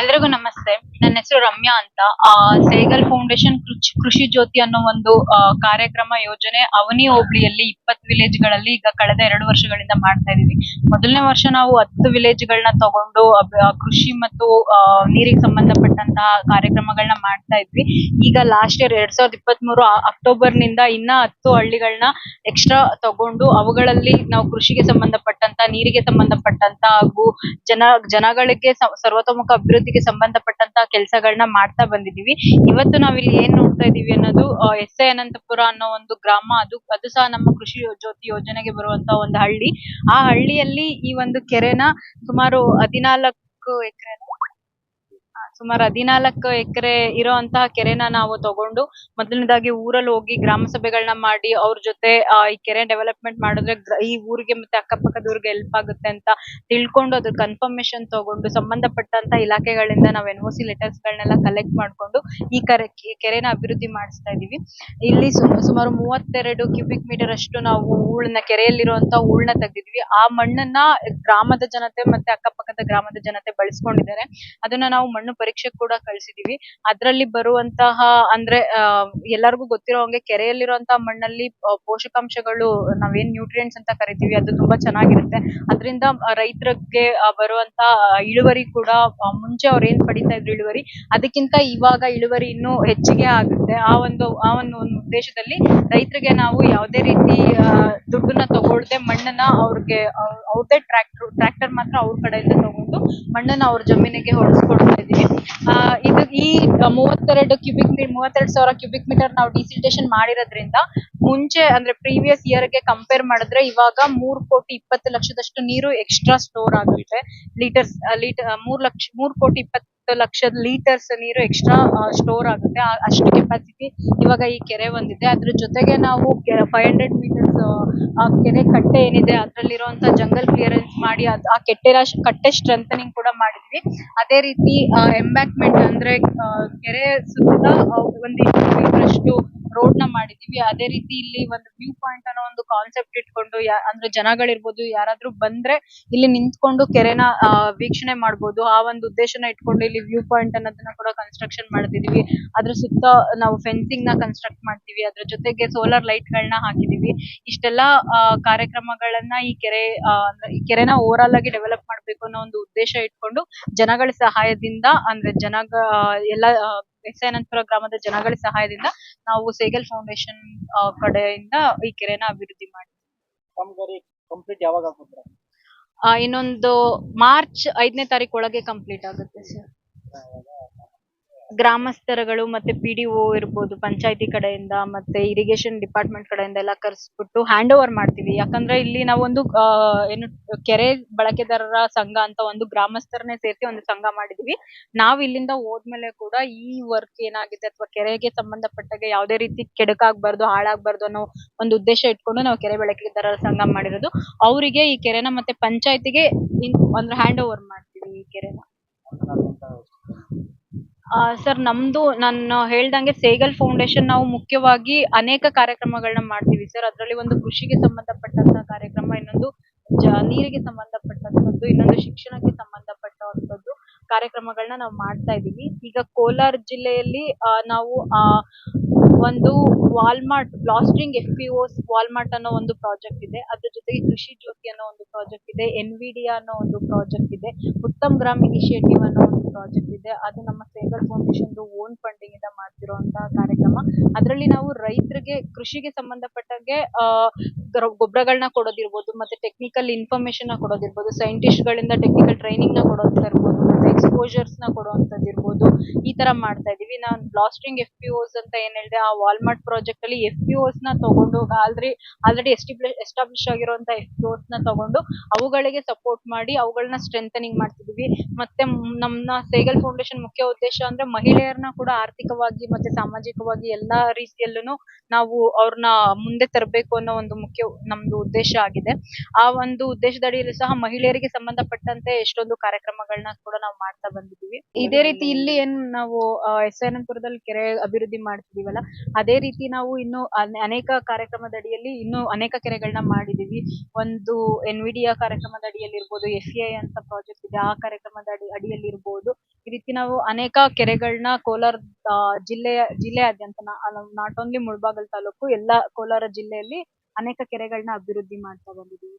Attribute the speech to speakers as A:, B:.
A: ಎಲ್ರಿಗೂ ನಮಸ್ತೆ. ನನ್ನ ಹೆಸರು ರಮ್ಯಾ ಅಂತ. ಆ, ಸೇಗಲ್ ಫೌಂಡೇಶನ್ ಕೃಷಿ ಜ್ಯೋತಿ ಅನ್ನೋ ಒಂದು ಕಾರ್ಯಕ್ರಮ ಯೋಜನೆ ಅವನಿ ಹೋಬಳಿಯಲ್ಲಿ ಇಪ್ಪತ್ತು ವಿಲೇಜ್ಗಳಲ್ಲಿ ಈಗ ಕಳೆದ ಎರಡು ವರ್ಷಗಳಿಂದ ಮಾಡ್ತಾ ಇದೀವಿ. ಮೊದಲನೇ ವರ್ಷ ನಾವು ಹತ್ತು ವಿಲೇಜ್ ಗಳನ್ನ ತಗೊಂಡು ಕೃಷಿ ಮತ್ತು ನೀರಿಗೆ ಸಂಬಂಧಪಟ್ಟಂತಹ ಕಾರ್ಯಕ್ರಮಗಳನ್ನ ಮಾಡ್ತಾ ಇದ್ವಿ. ಈಗ ಲಾಸ್ಟ್ ಇಯರ್ ಎರಡ್ ಸಾವಿರದ ಇಪ್ಪತ್ತ್ ಮೂರು ಅಕ್ಟೋಬರ್ನಿಂದ ಇನ್ನ ಹತ್ತು ಹಳ್ಳಿಗಳನ್ನ ಎಕ್ಸ್ಟ್ರಾ ತಗೊಂಡು ಅವುಗಳಲ್ಲಿ ನಾವು ಕೃಷಿಗೆ ಸಂಬಂಧಪಟ್ಟಂತ ನೀರಿಗೆ ಸಂಬಂಧಪಟ್ಟಂತ ಹಾಗೂ ಜನ ಜನಗಳಿಗೆ ಸರ್ವತೋಮುಖ ಸರ್ವತೋಮುಖ ಅಭಿವೃದ್ಧಿಗೆ ಸಂಬಂಧಪಟ್ಟಂತ ಕೆಲಸಗಳನ್ನ ಮಾಡ್ತಾ ಬಂದಿದೀವಿ. ಇವತ್ತು ನಾವಿಲ್ಲಿ ಏನ್ ನೋಡ್ತಾ ಇದೀವಿ ಅನ್ನೋದು ಎಸ್ ಎ ಅನಂತಪುರ ಅನ್ನೋ ಒಂದು ಗ್ರಾಮ, ಅದು ಅದು ಸಹ ನಮ್ಮ ಕೃಷಿ ಜ್ಯೋತಿ ಯೋಜನೆಗೆ ಬರುವಂತ ಒಂದು ಹಳ್ಳಿ. ಆ ಹಳ್ಳಿಯಲ್ಲಿ ಈ ಒಂದು ಕೆರೆನ ಸುಮಾರು ಹದಿನಾಲ್ಕು ಎಕರೆ ಸುಮಾರು ಹದಿನಾಲ್ಕು ಎಕರೆ ಇರುವಂತಹ ಕೆರೆನ ನಾವು ತಗೊಂಡು ಮೊದಲನೇದಾಗಿ ಊರಲ್ಲಿ ಹೋಗಿ ಗ್ರಾಮ ಸಭೆಗಳನ್ನ ಮಾಡಿ ಅವ್ರ ಜೊತೆ ಈ ಕೆರೆ ಡೆವಲಪ್ಮೆಂಟ್ ಮಾಡಿದ್ರೆ ಈ ಊರಿಗೆ ಮತ್ತೆ ಅಕ್ಕಪಕ್ಕದ ಊರಿಗೆ ಹೆಲ್ಪ್ ಆಗುತ್ತೆ ಅಂತ ತಿಳ್ಕೊಂಡು ಅದ್ರ ಕನ್ಫರ್ಮೇಶನ್ ತಗೊಂಡು ಸಂಬಂಧಪಟ್ಟಂತ ಇಲಾಖೆಗಳಿಂದ ನಾವು ಎನ್ ಒ ಸಿ ಲೆಟರ್ಸ್ ಗಳನ್ನೆಲ್ಲ ಕಲೆಕ್ಟ್ ಮಾಡ್ಕೊಂಡು ಈ ಕರೆ, ಕೆರೆನ ಅಭಿವೃದ್ಧಿ ಮಾಡಿಸ್ತಾ ಇದೀವಿ. ಇಲ್ಲಿ ಸುಮಾರು ಮೂವತ್ತೆರಡು ಕ್ಯೂಬಿಕ್ ಮೀಟರ್ ಅಷ್ಟು ನಾವು ಹೂಳನ್ನ ಕೆರೆಯಲ್ಲಿರುವಂತ ಹೂಳನ್ನ ತೆಗ್ದಿದ್ವಿ. ಆ ಮಣ್ಣನ್ನ ಗ್ರಾಮದ ಜನತೆ ಮತ್ತೆ ಅಕ್ಕಪಕ್ಕದ ಗ್ರಾಮದ ಜನತೆ ಬಳಸ್ಕೊಂಡಿದ್ದಾರೆ. ಅದನ್ನ ನಾವು ಮಣ್ಣು ಪರೀಕ್ಷೆ ಕೂಡ ಕಳ್ಸಿದೀವಿ. ಅದ್ರಲ್ಲಿ ಬರುವಂತಹ ಅಂದ್ರೆ ಎಲ್ಲರಿಗೂ ಗೊತ್ತಿರೋ ಹಂಗೆ ಕೆರೆಯಲ್ಲಿರುವಂತಹ ಮಣ್ಣಲ್ಲಿ ಪೋಷಕಾಂಶಗಳು ನಾವ್ ಏನ್ ನ್ಯೂಟ್ರಿಯೆಂಟ್ಸ್ ಅಂತ ಕರೀತೀವಿ, ಅದು ತುಂಬಾ ಚೆನ್ನಾಗಿರುತ್ತೆ. ಅದರಿಂದ ರೈತರಿಗೆ ಬರುವಂತ ಇಳುವರಿ ಕೂಡ ಮುಂಚೆ ಅವ್ರು ಏನ್ ಪಡಿತಾ ಇದ್ರು ಇಳುವರಿ, ಅದಕ್ಕಿಂತ ಇವಾಗ ಇಳುವರಿ ಇನ್ನೂ ಹೆಚ್ಚಿಗೆ ಆಗುತ್ತೆ. ಆ ಒಂದು ಆ ಒಂದು ಉದ್ದೇಶದಲ್ಲಿ ರೈತರಿಗೆ ನಾವು ಯಾವುದೇ ರೀತಿ ದುಡ್ಡನ್ನ ತಗೊಳ್ದೆ ಮಣ್ಣನ್ನ ಅವ್ರಿಗೆ ಅವ್ರದೇ ಟ್ರ್ಯಾಕ್ಟರ್ ಟ್ರ್ಯಾಕ್ಟರ್ ಮಾತ್ರ ಅವ್ರ ಕಡೆಯಿಂದ ತಗೊಂಡು ಮಣ್ಣನ್ನ ಅವ್ರ ಜಮೀನಿಗೆ ಹೊಡೆಸ್ಕೊಡ್ತಾ ಇದೀವಿ ಇದು ಈ ಮೂವತ್ತೆರಡು ಕ್ಯೂಬಿಕ್ ಮೀ ಮೂವತ್ತೆರಡು ಸಾವಿರ ಕ್ಯೂಬಿಕ್ ಮೀಟರ್ ನಾವು ಡಿಸಿಲ್ಟೇಷನ್ ಮಾಡಿರೋದ್ರಿಂದ ಮುಂಚೆ, ಅಂದ್ರೆ ಪ್ರೀವಿಯಸ್ ಇಯರ್ಗೆ ಕಂಪೇರ್ ಮಾಡಿದ್ರೆ ಇವಾಗ ಮೂರ್ ಕೋಟಿ ಇಪ್ಪತ್ತು ಲಕ್ಷದಷ್ಟು ನೀರು ಎಕ್ಸ್ಟ್ರಾ ಸ್ಟೋರ್ ಆಗುತ್ತೆ. ಲೀಟರ್ಸ್ ಲೀಟರ್ ಮೂರ್ ಲಕ್ಷ, ಮೂರ್ ಕೋಟಿ ಇಪ್ಪತ್ತು ಲಕ್ಷದ ಲೀಟರ್ಸ್ ನೀರು ಎಕ್ಸ್ಟ್ರಾ ಸ್ಟೋರ್ ಆಗುತ್ತೆ. ಅಷ್ಟು ಕೆಪಾಸಿಟಿ ಇವಾಗ ಈ ಕೆರೆ ಬಂದಿದೆ. ಅದ್ರ ಜೊತೆಗೆ ನಾವು ಫೈವ್ ಹಂಡ್ರೆಡ್ ಮೀಟರ್ಸ್ ಆ ಕೆರೆ ಕಟ್ಟೆ ಏನಿದೆ ಅದ್ರಲ್ಲಿರುವಂತಹ ಜಂಗಲ್ ಕ್ಲಿಯರೆನ್ಸ್ ಮಾಡಿ ಆ ಕೆಟ್ಟೆ ಕಟ್ಟೆ ಸ್ಟ್ರೆಂಥನಿಂಗ್ ಕೂಡ ಮಾಡಿದ್ವಿ. ಅದೇ ರೀತಿ ಎಂಬ್ಯಾಕ್ಮೆಂಟ್ ಅಂದ್ರೆ ಕೆರೆ ಸುತ್ತ ಒಂದಿಷ್ಟು ಮೀಟರಷ್ಟು ರೋಡ್ನ ಮಾಡಿದೀವಿ. ಅದೇ ರೀತಿ ಇಲ್ಲಿ ಒಂದು ವ್ಯೂ ಪಾಯಿಂಟ್ ಅನ್ನೋ ಒಂದು ಕಾನ್ಸೆಪ್ಟ್ ಇಟ್ಕೊಂಡು ಅಂದ್ರೆ ಜನಗಳಿರ್ಬೋದು ಯಾರಾದ್ರೂ ಬಂದ್ರೆ ಇಲ್ಲಿ ನಿಂತ್ಕೊಂಡು ಕೆರೆನ ವೀಕ್ಷಣೆ ಮಾಡ್ಬೋದು. ಆ ಒಂದು ಉದ್ದೇಶನ ಇಟ್ಕೊಂಡು ಇಲ್ಲಿ ವ್ಯೂ ಪಾಯಿಂಟ್ ಅನ್ನೋದನ್ನ ಕೂಡ ಕನ್ಸ್ಟ್ರಕ್ಷನ್ ಮಾಡ್ತಿದೀವಿ. ಅದ್ರ ಸುತ್ತ ನಾವು ಫೆನ್ಸಿಂಗ್ನ ಕನ್ಸ್ಟ್ರಕ್ಟ್ ಮಾಡ್ತೀವಿ. ಅದ್ರ ಜೊತೆಗೆ ಸೋಲಾರ್ ಲೈಟ್ ಗಳನ್ನ ಹಾಕಿದೀವಿ. ಇಷ್ಟೆಲ್ಲಾ ಆ, ಕಾರ್ಯಕ್ರಮಗಳನ್ನ ಈ ಕೆರೆ ಅಂದ್ರೆ ಈ ಕೆರೆನ ಓವರ್ಆಲ್ ಆಗಿ ಡೆವಲಪ್ ಮಾಡ್ಬೇಕು ಅನ್ನೋ ಒಂದು ಉದ್ದೇಶ ಇಟ್ಕೊಂಡು ಜನಗಳ ಸಹಾಯದಿಂದ ಅಂದ್ರೆ ಜನ ಎಲ್ಲ ಎಸ್ ಅನಂತಪುರ ಗ್ರಾಮದ ಜನಗಳ ಸಹಾಯದಿಂದ ನಾವು ಸೇಗಲ್ ಫೌಂಡೇಶನ್ ಕಡೆಯಿಂದ ಈ ಕೆರೆನ ಅಭಿವೃದ್ಧಿ ಮಾಡಿ
B: ಕಾಮಗಾರಿ ಕಂಪ್ಲೀಟ್ ಯಾವಾಗ
A: ಇನ್ನೊಂದು ಮಾರ್ಚ್ ಐದನೇ ತಾರೀಕು ಒಳಗೆ ಕಂಪ್ಲೀಟ್ ಆಗುತ್ತೆ ಸರ್. ಗ್ರಾಮಸ್ಥರುಗಳು ಮತ್ತೆ ಪಿ ಡಿ ಇರ್ಬೋದು ಪಂಚಾಯತಿ ಕಡೆಯಿಂದ ಮತ್ತೆ ಇರಿಗೇಷನ್ ಡಿಪಾರ್ಟ್ಮೆಂಟ್ ಕಡೆಯಿಂದ ಎಲ್ಲ ಕರೆಸ್ಬಿಟ್ಟು ಹ್ಯಾಂಡ್ ಓವರ್ ಮಾಡ್ತೀವಿ. ಯಾಕಂದ್ರೆ ಇಲ್ಲಿ ನಾವೊಂದು ಆ, ಏನು ಕೆರೆ ಬಳಕೆದಾರರ ಸಂಘ ಅಂತ ಒಂದು ಗ್ರಾಮಸ್ಥರನ್ನೇ ಸೇರಿಸಿ ಒಂದು ಸಂಘ ಮಾಡಿದೀವಿ. ನಾವು ಇಲ್ಲಿಂದ ಹೋದ್ಮೇಲೆ ಕೂಡ ಈ ವರ್ಕ್ ಏನಾಗಿದೆ ಅಥವಾ ಕೆರೆಗೆ ಸಂಬಂಧಪಟ್ಟಾಗೆ ಯಾವುದೇ ರೀತಿ ಕೆಡಕಾಗಬಾರ್ದು ಹಾಳಾಗ್ಬಾರ್ದು ಅನ್ನೋ ಒಂದು ಉದ್ದೇಶ ಇಟ್ಕೊಂಡು ನಾವು ಕೆರೆ ಬಳಕೆದಾರರ ಸಂಘ ಮಾಡಿರೋದು. ಅವರಿಗೆ ಈ ಕೆರೆನ ಮತ್ತೆ ಪಂಚಾಯಿತಿಗೆ ಅಂದ್ರೆ ಹ್ಯಾಂಡ್ ಓವರ್ ಮಾಡ್ತೀವಿ ಈ ಕೆರೆನ. ಸರ್, ನಮ್ದು ನಾನು ಹೇಳ್ದಂಗೆ ಸೇಗಲ್ ಫೌಂಡೇಶನ್ ನಾವು ಮುಖ್ಯವಾಗಿ ಅನೇಕ ಕಾರ್ಯಕ್ರಮಗಳನ್ನ ಮಾಡ್ತೀವಿ ಸರ್. ಅದರಲ್ಲಿ ಒಂದು ಕೃಷಿಗೆ ಸಂಬಂಧಪಟ್ಟಂತ ಕಾರ್ಯಕ್ರಮ, ಇನ್ನೊಂದು ಜ, ನೀರಿಗೆ ಸಂಬಂಧಪಟ್ಟಂತದ್ದು ಇನ್ನೊಂದು ಶಿಕ್ಷಣಕ್ಕೆ ಸಂಬಂಧಪಟ್ಟಂತದ್ದು ಕಾರ್ಯಕ್ರಮಗಳನ್ನ ನಾವು ಮಾಡ್ತಾ ಇದ್ದೀವಿ. ಈಗ ಕೋಲಾರ ಜಿಲ್ಲೆಯಲ್ಲಿ ನಾವು, ಆ ಒಂದು Walmart blasting F P Os Walmart ಅನ್ನೋ ಒಂದು ಪ್ರಾಜೆಕ್ಟ್ ಇದೆ. ಅದ್ರ ಜೊತೆಗೆ ಕೃಷಿ ಜ್ಯೋತಿ ಅನ್ನೋ ಒಂದು ಪ್ರಾಜೆಕ್ಟ್ ಇದೆ. ಎನ್ ವಿ ಡಿ ಅನ್ನೋ ಒಂದು ಪ್ರಾಜೆಕ್ಟ್ ಇದೆ. ಉತ್ತಮ್ ಗ್ರಾಮ್ ಇನಿಷಿಯೇಟಿವ್ ಅನ್ನೋ ಒಂದು ಪ್ರಾಜೆಕ್ಟ್ ಇದೆ. ಅದು ನಮ್ಮ ಸೇಗಲ್ ಫೌಂಡೇಶನ್ ಓನ್ ಫಂಡಿಂಗ್ ಇಂದ ಮಾಡ್ತಿರುವಂತಹ ಕಾರ್ಯಕ್ರಮ. ಅದರಲ್ಲಿ ನಾವು ರೈತರಿಗೆ, ಕೃಷಿಗೆ ಸಂಬಂಧಪಟ್ಟಂಗೆ ಅಹ್ ಗೊಬ್ಬರಗಳನ್ನ ಕೊಡೋದಿರ್ಬೋದು, ಮತ್ತೆ ಟೆಕ್ನಿಕಲ್ ಇನ್ಫಾರ್ಮೇಶನ್ನ ಕೊಡೋದಿರ್ಬೋದು ಸೈಂಟಿಸ್ಟ್ ಗಳಿಂದ ಟೆಕ್ನಿಕಲ್ ಟ್ರೈನಿಂಗ್ನ ಕೊಡೋಂತ ಎಕ್ಸ್ಪೋಜರ್ಸ್ನ ಕೊಡುವಂತದ್ದು ಇರ್ಬಹುದು ಈ ತರ ಮಾಡ್ತಾ ಇದೀವಿ ನಾನು ಬ್ಲಾಸ್ಟಿಂಗ್ ಎಫ್ ಪಿ ಓಸ್ ಅಂತ ಏನ್ ಹೇಳಿದೆ, ಆ ವಾಲ್ಮಾರ್ಟ್ ಪ್ರಾಜೆಕ್ಟ್ ಅಲ್ಲಿ ಎಫ್ ಪಿ ಓಸ್ನ ತಗೊಂಡು, ಆಲ್ರೆಡಿ ಆಲ್ರೆಡಿ ಎಸ್ಟಾಬ್ಲಿಷ್ ಆಗಿರುವಂತ ಎಫ್ ಪಿ ಓಸ್ನ ತಗೊಂಡು, ಅವುಗಳಿಗೆ ಸಪೋರ್ಟ್ ಮಾಡಿ ಅವುಗಳನ್ನ ಸ್ಟ್ರೆಂಥನಿಂಗ್ ಮಾಡ್ತಿದೀವಿ ಮತ್ತೆ ನಮ್ಮ ಸೇಗಲ್ ಫೌಂಡೇಶನ್ ಮುಖ್ಯ ಉದ್ದೇಶ ಅಂದ್ರೆ ಮಹಿಳೆಯರನ್ನ ಕೂಡ ಆರ್ಥಿಕವಾಗಿ ಮತ್ತೆ ಸಾಮಾಜಿಕವಾಗಿ ಎಲ್ಲಾ ರೀತಿಯಲ್ಲೂ ನಾವು ಅವ್ರನ್ನ ಮುಂದೆ ತರಬೇಕು ಅನ್ನೋ ಒಂದು ಮುಖ್ಯ ನಮ್ದು ಉದ್ದೇಶ ಆಗಿದೆ. ಆ ಒಂದು ಉದ್ದೇಶದ ಅಡಿಯಲ್ಲಿ ಸಹ ಮಹಿಳೆಯರಿಗೆ ಸಂಬಂಧಪಟ್ಟಂತೆ ಎಷ್ಟೊಂದು ಕಾರ್ಯಕ್ರಮಗಳನ್ನ ಕೂಡ ನಾವು ಮಾಡ್ತಾ ಬಂದಿದೀವಿ ಇದೇ ರೀತಿ ಇಲ್ಲಿ ಏನ್ ನಾವು ಎಸ್ ಅನಂತಪುರದಲ್ಲಿ ಕೆರೆ ಅಭಿವೃದ್ಧಿ ಮಾಡ್ತಿದೀವಲ್ಲ ಅದೇ ರೀತಿ ನಾವು ಇನ್ನು ಅನೆ- ಅನೇಕ ಕಾರ್ಯಕ್ರಮದ ಅಡಿಯಲ್ಲಿ ಇನ್ನು ಅನೇಕ ಕೆರೆಗಳನ್ನ ಮಾಡಿದೀವಿ ಒಂದು ಎನ್ ವಿ ಡಿ ಕಾರ್ಯಕ್ರಮದ ಅಡಿಯಲ್ಲಿ ಇರ್ಬೋದು ಎಫ್ ಐ ಅಂತ ಪ್ರಾಜೆಕ್ಟ್ ಇದೆ ಆ ಕಾರ್ಯಕ್ರಮದ ಅಡಿ ಅಡಿಯಲ್ಲಿ ಇರ್ಬೋದು ಈ ರೀತಿ ನಾವು ಅನೇಕ ಕೆರೆಗಳನ್ನ ಕೋಲಾರ ಜಿಲ್ಲೆಯ ಜಿಲ್ಲೆಯಾದ್ಯಂತ ನಾಟ್ ಓನ್ಲಿ ಮುಳಬಾಗಲ್ ತಾಲೂಕು ಎಲ್ಲಾ ಕೋಲಾರ ಜಿಲ್ಲೆಯಲ್ಲಿ ಅನೇಕ ಕೆರೆಗಳನ್ನ ಅಭಿವೃದ್ಧಿ ಮಾಡ್ತಾ ಬಂದಿದ್ದೀವಿ.